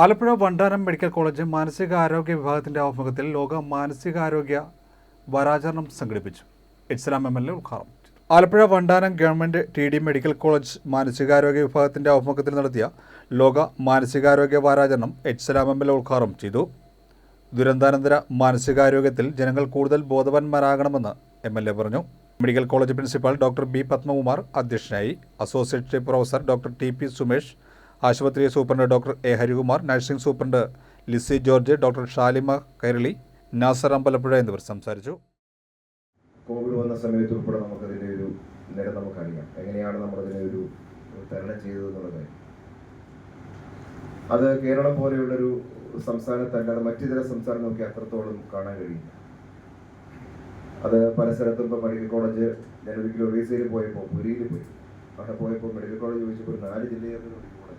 Alappuzha Vandanam medical college മാനസികാരോഗ്യ വിഭാഗത്തിന്റെ ആഭിമുഖ്യത്തിൽ ലോക മാനസികാരോഗ്യ വാരാചരണം സംഘടിപ്പിച്ചു. ഇസ്ലാം എം എൽ എ ഉദ്ഘാടനം Alappuzha Vandanam government T D medical college മാനസികാരോഗ്യ വിഭാഗത്തിന്റെ ആഭിമുഖ്യത്തിൽ നടത്തിയ ലോക മാനസികാരോഗ്യ വാരാചരണം എച്ച്സലാം എം എൽ എ ഉദ്ഘാടനം ചെയ്തു. ദുരന്താനന്തര മാനസികാരോഗ്യത്തിൽ ജനങ്ങൾ കൂടുതൽ ബോധവാന്മാരാകണമെന്ന് എം എൽ എ പറഞ്ഞു. Medical college principal doctor B Padmakumar അധ്യക്ഷനായി. Associate professor doctor T P Sumesh ആശുപത്രി superintendent doctor A. Harikumar nursing superintendent Lizzy George doctor Shalima Kairali Nasar Ambalappuzha എന്നിവർ സംസാരിച്ചു. കോവിഡ് വന്ന സമയത്ത് ഉൾപ്പെടെ നമുക്കതിന്റെ ഒരു നില നമുക്കറിയാം എങ്ങനെയാണ് നമ്മളതിനെ ഒരു തരണം ചെയ്തത് എന്നുള്ളത് അത് കേരളം പോലെയുള്ളൊരു സംസ്ഥാനത്തല്ലാതെ മറ്റു ചില സംസ്ഥാനം നോക്കി അത്രത്തോളം കാണാൻ കഴിയും അത് പല സ്ഥലത്തും ഇപ്പോൾ മെഡിക്കൽ കോളേജ് ഞാൻ ഒരിക്കലും ഒറീസയിൽ പോയപ്പോൾ പുരിയിൽ പോയി. അവിടെ പോയപ്പോൾ മെഡിക്കൽ കോളേജ് ചോദിച്ചപ്പോൾ നാല് ജില്ലയിൽ മെഡിക്കൽ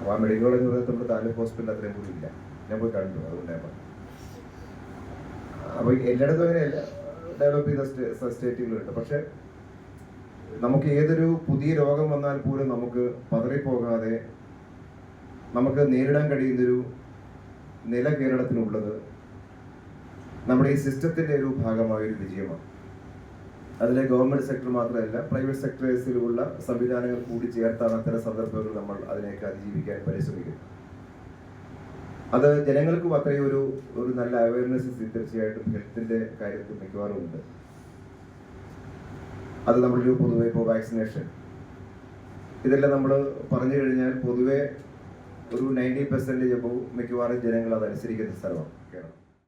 അപ്പോൾ ആ മെഡിക്കൽ കോളേജ് നമ്മുടെ താലൂക്ക് ഹോസ്പിറ്റൽ അത്രയും കൂടി ഇല്ല. ഞാൻ പോയി കണ്ടു അതുകൊണ്ട് ഞാൻ പറഞ്ഞു അപ്പോൾ എല്ലായിടത്തും അങ്ങനെയല്ല ഡെവലപ്പ് ചെയ്ത സ്റ്റേ- സ്റ്റേറ്റുകളുണ്ട്. പക്ഷെ നമുക്ക് ഏതൊരു പുതിയ രോഗം വന്നാൽ പോലും നമുക്ക് പതറിപ്പോകാതെ നമുക്ക് നേരിടാൻ കഴിയുന്നൊരു നില കേരളത്തിനുള്ളത് നമ്മുടെ ഈ സിസ്റ്റത്തിന്റെ ഒരു ഭാഗമായ ഒരു വിജയമാണ്. അതിലെ ഗവൺമെന്റ് സെക്ടർ മാത്രമല്ല പ്രൈവറ്റ് സെക്ടേഴ്സിലുള്ള സംവിധാനങ്ങൾ കൂടി ചേർത്താണ് അത്തരം സന്ദർഭങ്ങൾ നമ്മൾ അതിനെയൊക്കെ അതിജീവിക്കാൻ പരിശ്രമിക്കുന്നത്. അത് ജനങ്ങൾക്കും അത്രയും ഒരു ഒരു നല്ല അവയർനെസ് തീർച്ചയായിട്ടും ഹെൽത്തിന്റെ കാര്യത്തിൽ മിക്കവാറും ഉണ്ട്. അത് നമ്മളൊരു പൊതുവെ ഇപ്പോൾ വാക്സിനേഷൻ ഇതെല്ലാം നമ്മൾ പറഞ്ഞു കഴിഞ്ഞാൽ പൊതുവെ ഒരു നയന്റി പെർസെന്റേജ് അപ്പോൾ മിക്കവാറും ജനങ്ങൾ അത് അനുസരിക്കുന്ന സ്ഥലമാണ്